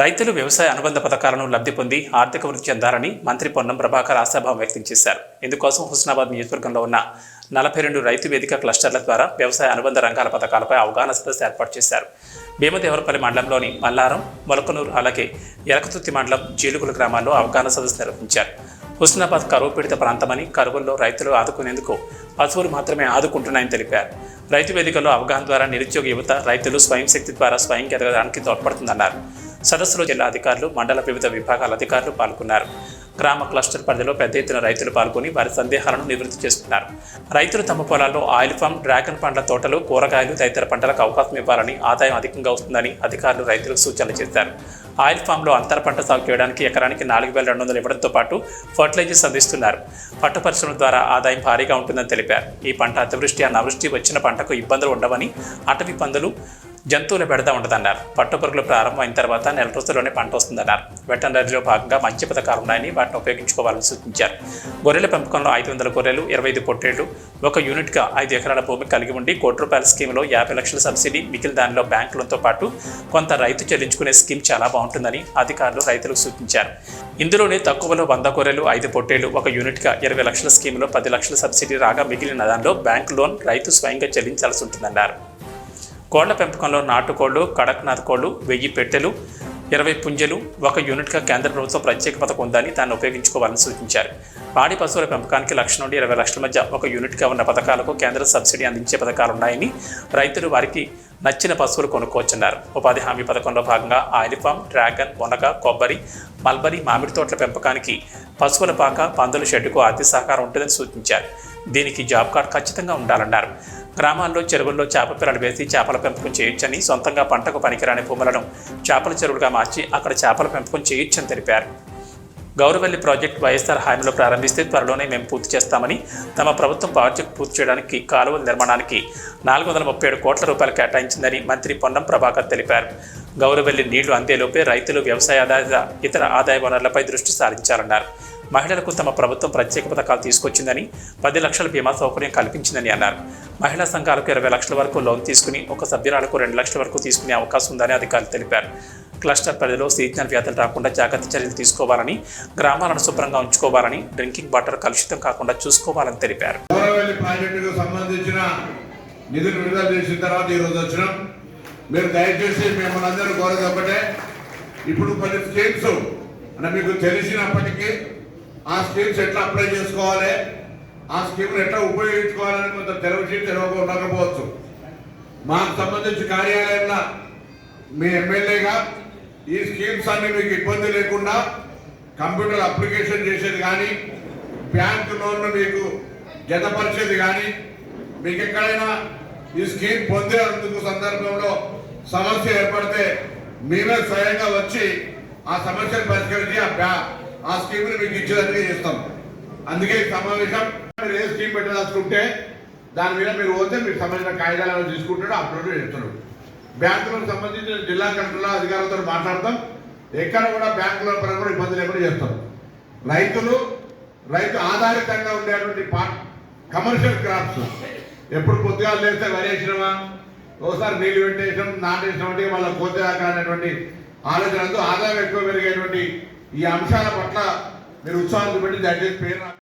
రైతులు వ్యవసాయ అనుబంధ పథకాలను లబ్ధి పొంది ఆర్థిక వృద్ధి చెందాలని మంత్రి పొన్నం ప్రభాకర్ ఆశాభావం వ్యక్తం చేశారు. ఇందుకోసం హుస్నాబాద్ నియోజకవర్గంలో ఉన్న నలభై రెండు రైతు వేదిక క్లస్టర్ల ద్వారా వ్యవసాయ అనుబంధ రంగాల పథకాలపై అవగాహన సదస్సు ఏర్పాటు చేశారు. భీమదేవరపల్లి మండలంలోని మల్లారం మొలకనూరు అలాగే ఎలకతుర్తి మండలం జీలుగుల గ్రామాల్లో అవగాహన సదస్సు నిర్వహించారు. హుస్నాబాద్ కరువు పీడిత ప్రాంతమని కరువుల్లో రైతులు ఆదుకునేందుకు పశువులు మాత్రమే ఆదుకుంటున్నాయని తెలిపారు. రైతు వేదికలో అవగాహన ద్వారా నిరుద్యోగ యువత రైతులు స్వయం శక్తి ద్వారా స్వయంకి ఎదగడానికి తోడ్పడుతుందన్నారు. సదస్సులో జిల్లా అధికారులు మండల వివిధ విభాగాల అధికారులు పాల్గొన్నారు. గ్రామ క్లస్టర్ పరిధిలో పెద్ద ఎత్తున రైతులు పాల్గొని వారి సందేహాలను నివృత్తి చేసుకున్నారు. రైతులు తమ పొలాల్లో ఆయిల్ ఫామ్ డ్రాగన్ పండ్ల తోటలు కూరగాయలు తదితర పంటలకు అవకాశం ఇవ్వాలని ఆదాయం అధికంగా వస్తుందని అధికారులు రైతులకు సూచనలు చేశారు. ఆయిల్ ఫామ్లో అంతర పంట సాగు చేయడానికి ఎకరానికి నాలుగు వేల రెండు వందలు ఇవ్వడంతో పాటు ఫర్టిలైజర్స్ అందిస్తున్నారు. పట్టు పరిశ్రమల ద్వారా ఆదాయం భారీగా ఉంటుందని తెలిపారు. ఈ పంట అతివృష్టి అనావృష్టి వచ్చిన పంటకు ఇబ్బందులు ఉండవని అటవీ పందులు జంతువుల పెడతా ఉండదన్నారు పట్టుపురుగులు ప్రారంభమైన తర్వాత నెల రోజుల్లోనే పంట వస్తుందన్నారు. వెటనరీలో భాగంగా మంచి పథకాలు ఉన్నాయని వాటిని ఉపయోగించుకోవాలని సూచించారు. గొర్రెల పెంపకంలో ఐదు వందల గొర్రెలు ఇరవై ఐదు పొట్టేళ్ళు ఒక యూనిట్గా ఐదు ఎకరాల భూమి కలిగి ఉండి కోటి రూపాయల స్కీమ్లో యాభై లక్షల సబ్సిడీ మిగిలిన దానిలో బ్యాంకులతో పాటు కొంత రైతు చెల్లించుకునే స్కీమ్ చాలా బాగుంటుందని అధికారులు రైతులకు సూచించారు. ఇందులోనే తక్కువలో వంద గొర్రెలు ఐదు పొట్టేళ్ళు ఒక యూనిట్గా ఇరవై లక్షల స్కీమ్లో పది లక్షల సబ్సిడీ రాగా మిగిలిన దానిలో బ్యాంక్ లోన్ రైతు స్వయంగా చెల్లించాల్సి ఉంటుందన్నారు. కోళ్ళ పెంపకంలో నాటుకోళ్ళు కడక్నాథ్ కోళ్ళు వెయ్యి పెట్టెలు ఇరవై పుంజలు ఒక యూనిట్గా కేంద్ర ప్రభుత్వం ప్రత్యేక పథకం ఉందని దాన్ని ఉపయోగించుకోవాలని సూచించారు. పాడి పశువుల పెంపకానికి లక్ష నుండి ఇరవై లక్షల మధ్య ఒక యూనిట్గా ఉన్న పథకాలకు కేంద్ర సబ్సిడీ అందించే పథకాలు ఉన్నాయని రైతులు వారికి నచ్చిన పశువులు కొనుక్కోవచ్చున్నారు. ఉపాధి హామీ పథకంలో భాగంగా ఆయిల్ ఫామ్ డ్రాగన్ మునగ కొబ్బరి మల్బరీ మామిడి తోటల పెంపకానికి పశువుల పాక పందుల షెడ్డుకు ఆర్థిక సహకారం ఉంటుందని సూచించారు. దీనికి జాబ్ కార్డ్ ఖచ్చితంగా ఉండాలన్నారు. గ్రామాల్లో చెరువుల్లో చేప పిల్లలు వేసి చేపల పెంపకం చేయొచ్చని సొంతంగా పంటకు పనికిరాని భూములను చేపల చెరువులుగా మార్చి అక్కడ చేపల పెంపకం చేయొచ్చని తెలిపారు. గౌరవల్లి ప్రాజెక్ట్ వైఎస్ఆర్ హామీలో ప్రారంభిస్తే త్వరలోనే మేము పూర్తి చేస్తామని తమ ప్రభుత్వం ప్రాజెక్టు పూర్తి చేయడానికి కాలువల నిర్మాణానికి నాలుగు వందల ముప్పై ఏడు కోట్ల రూపాయలు కేటాయించిందని మంత్రి పొన్నం ప్రభాకర్ తెలిపారు. గౌరవల్లి నీళ్ళు అందేలోపే రైతులు వ్యవసాయ ఆధారిత ఇతర ఆదాయ వనరులపై దృష్టి సారించాలన్నారు. మహిళలకు తమ ప్రభుత్వం ప్రత్యేక పథకాలు తీసుకొచ్చిందని పది లక్షల బీమా సౌకర్యం కల్పించిందని అన్నారు. మహిళా సంఘాలకు ఇరవై లక్షల వరకు లోన్ తీసుకుని ఒక సభ్యురాలకు రెండు లక్షల వరకు తీసుకునే అవకాశం ఉందని అధికారులు తెలిపారు. క్లస్టర్ పరిధిలో సీజనల్ వ్యాధులు రాకుండా జాగ్రత్త చర్యలు తీసుకోవాలని గ్రామాలను శుభ్రంగా ఉంచుకోవాలని డ్రింకింగ్ వాటర్ కలుషితం కాకుండా చూసుకోవాలని తెలిపారు. సంబంధించిన నిధులు విడుదల చేసిన తర్వాత ఈరోజు వచ్చినాం. మీరు దయచేసి మిమ్మల్ని అందరూ కోరేది ఒకటే ఇప్పుడు కొన్ని స్కీమ్స్ మీకు తెలిసినప్పటికీ ఆ స్కీమ్స్ ఎట్లా అప్లై చేసుకోవాలి? ఆ స్కీమ్ని ఎట్లా ఉపయోగించుకోవాలని కొంత తెలిసి తెలియక ఉండకపోవచ్చు. మాకు సంబంధించి కార్యాలయంలో మీ ఎమ్మెల్యేగా ఈ స్కీమ్స్ అన్ని మీకు ఇబ్బంది లేకుండా కంప్యూటర్ అప్లికేషన్ చేసేది కానీ బ్యాంక్ లోన్ను మీకు జతపరిచేది కానీ మీకు ఎక్కడైనా ఈ స్కీమ్ పొందేందుకు సందర్భంలో సమస్య ఏర్పడితే మేమే స్వయంగా వచ్చి ఆ సమస్యను పరిష్కరించి ఆ బ్యా ఆ స్కీమ్ని మీకు ఇచ్చేదానికి చేస్తాం. అందుకే సమావేశం మీరు ఏ స్కీమ్ పెట్టదలుచుకుంటే దాని మీద మీరు పోతే మీకు సంబంధించిన కాగితాలను తీసుకుంటాడు అప్లోడ్ చేస్తున్నాడు బ్యాంకులకు సంబంధించిన జిల్లా కలెక్టర్ల అధికారులతో మాట్లాడతాం. ఎక్కడ కూడా బ్యాంకుల పరంగా కూడా ఇబ్బంది లేకుండా చేస్తాం. రైతులు రైతు ఆధారితంగా ఉండేటువంటి పార్ట్ కమర్షియల్ క్రాప్స్. ఎప్పుడు కొద్దిగా లేస్తే వరేసినవా ఒకసారి నీళ్ళు పెట్టేసాం నాటేసినాం అంటే వాళ్ళ కోతే అనేటువంటి ఆలోచనతో ఆదాయం ఎక్కువ పెరిగేటువంటి ఈ అంశాల పట్ల మీరు ఉత్సాహం పెట్టి దయచేసి పేరు